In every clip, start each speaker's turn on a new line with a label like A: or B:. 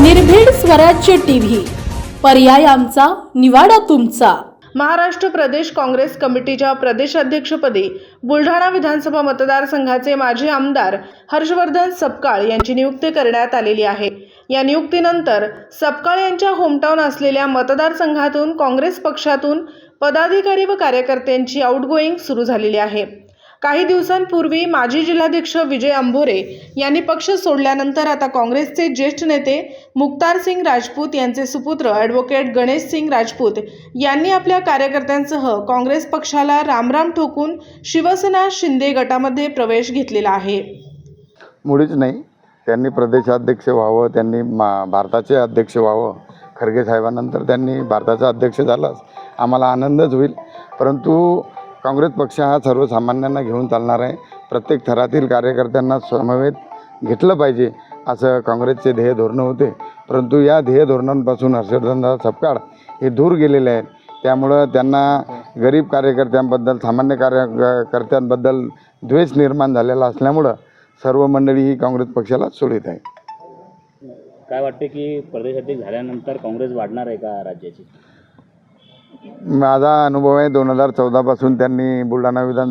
A: निर्भीड स्वराज्य टीव्ही. पर्याय आमचा निवाडा तुमचा.
B: महाराष्ट्र प्रदेश काँग्रेस कमिटीच्या प्रदेशाध्यक्षपदी बुलढाणा विधानसभा मतदारसंघाचे माजी आमदार हर्षवर्धन सपकाळ यांची नियुक्ती करण्यात आलेली आहे. या नियुक्तीनंतर सपकाळ यांच्या होमटाऊन असलेल्या मतदारसंघातून काँग्रेस पक्षातून पदाधिकारी व कार्यकर्त्यांची आउटगोईंग सुरू झालेली आहे. काही दिवसांपूर्वी माजी जिल्हाध्यक्ष विजय अंभोरे यांनी पक्ष सोडल्यानंतर आता काँग्रेसचे ज्येष्ठ नेते मुक्तार सिंग राजपूत यांचे सुपुत्र ॲडव्होकेट गणेश सिंग राजपूत यांनी आपल्या कार्यकर्त्यांसह काँग्रेस पक्षाला रामराम ठोकून शिवसेना शिंदे गटामध्ये प्रवेश घेतलेला आहे.
C: मुळीच नाही. त्यांनी प्रदेशाध्यक्ष व्हावं त्यांनी मा भारताचे अध्यक्ष व्हावं. खरगे साहेबांनंतर त्यांनी भारताचा अध्यक्ष झालाच. आम्हाला आनंदच होईल. परंतु काँग्रेस पक्ष हा सर्वसामान्यांना घेऊन चालणार आहे. प्रत्येक थरातील कार्यकर्त्यांना समवेत घेतलं पाहिजे असं काँग्रेसचे ध्येय धोरणं होते. परंतु या ध्येय धोरणांपासून हर्षवर्धनदादा सपकाळ हे दूर गेलेले आहेत. त्यामुळं त्यांना गरीब कार्यकर्त्यांबद्दल सामान्य कार्यकर्त्यांबद्दल द्वेष निर्माण झालेला असल्यामुळं सर्व मंडळी ही काँग्रेस पक्षाला सोडित आहे
D: काय वाटते की प्रदेशाध्यक्ष झाल्यानंतर काँग्रेस वाढणार आहे का राज्याची?
C: माझा अनुभव आहे दोन हजार चौदापासून त्यांनी बुलढाणा विधान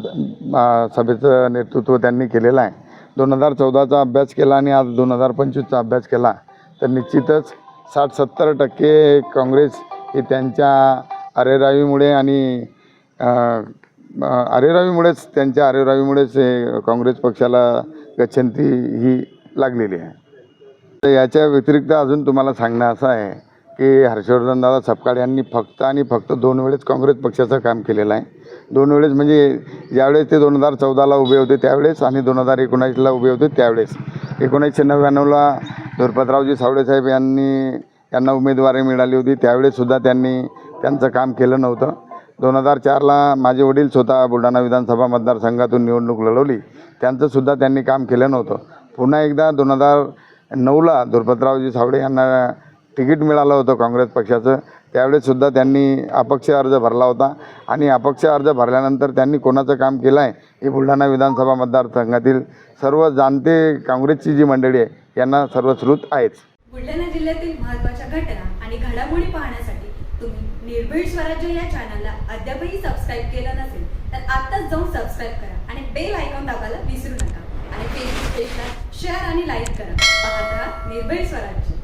C: सभेचं नेतृत्व त्यांनी केलेलं आहे. दोन हजार चौदाचा अभ्यास केला आणि आज दोन हजार पंचवीसचा अभ्यास केला. तर निश्चितच साठ सत्तर टक्के काँग्रेस हे त्यांच्या अरेरावीमुळे आणि अरेरावीमुळेच त्यांच्या अरेरावीमुळेच हे काँग्रेस पक्षाला गच्छंती ही लागलेली आहे. तर याच्या व्यतिरिक्त अजून तुम्हाला सांगणं असं आहे की हर्षवर्धनदादा सपकाळ यांनी फक्त आणि फक्त दोन वेळेस काँग्रेस पक्षाचं काम केलेलं आहे. दोन वेळेस म्हणजे ज्यावेळेस ते दोन हजार चौदाला उभे होते त्यावेळेस आणि दोन हजार एकोणीसला उभे होते त्यावेळेस. एकोणीसशे नव्याण्णवला धुरपतरावजी सावळेसाहेब यांनी यांना उमेदवारी मिळाली होती त्यावेळेससुद्धा त्यांनी त्यांचं काम केलं नव्हतं. दोन हजार चारला माझे वडील स्वतः बुलढाणा विधानसभा मतदारसंघातून निवडणूक लढवली. त्यांचंसुद्धा त्यांनी काम केलं नव्हतं. पुन्हा एकदा दोन हजार नऊला धुरपतरावजी सावळे यांना तिकीट मिळालं होतं काँग्रेस पक्षाचं. त्यावेळेससुद्धा त्यांनी अपक्ष अर्ज भरला होता. आणि अपक्ष अर्ज भरल्यानंतर त्यांनी कोणाचं काम केलं आहे हे बुलढाणा विधानसभा मतदारसंघातील सर्व जाणते काँग्रेसची जी मंडळी आहे यांना सर्वश्रुत आहेच.
E: बुलढाणा जिल्ह्यातील महत्त्वाच्या घटना आणि घडामोडी पाहण्यासाठी तुम्ही निर्भीड स्वराज्य या चॅनलला अद्यापही सबस्क्राईब केलं नसेल तर आत्ताच जाऊन सबस्क्राईब करा आणि बेल आयकॉन दाबायला विसरू नका. आणि फेसबुक पेजला शेअर आणि लाईक करा. पाहत राहा निर्भीड स्वराज्य.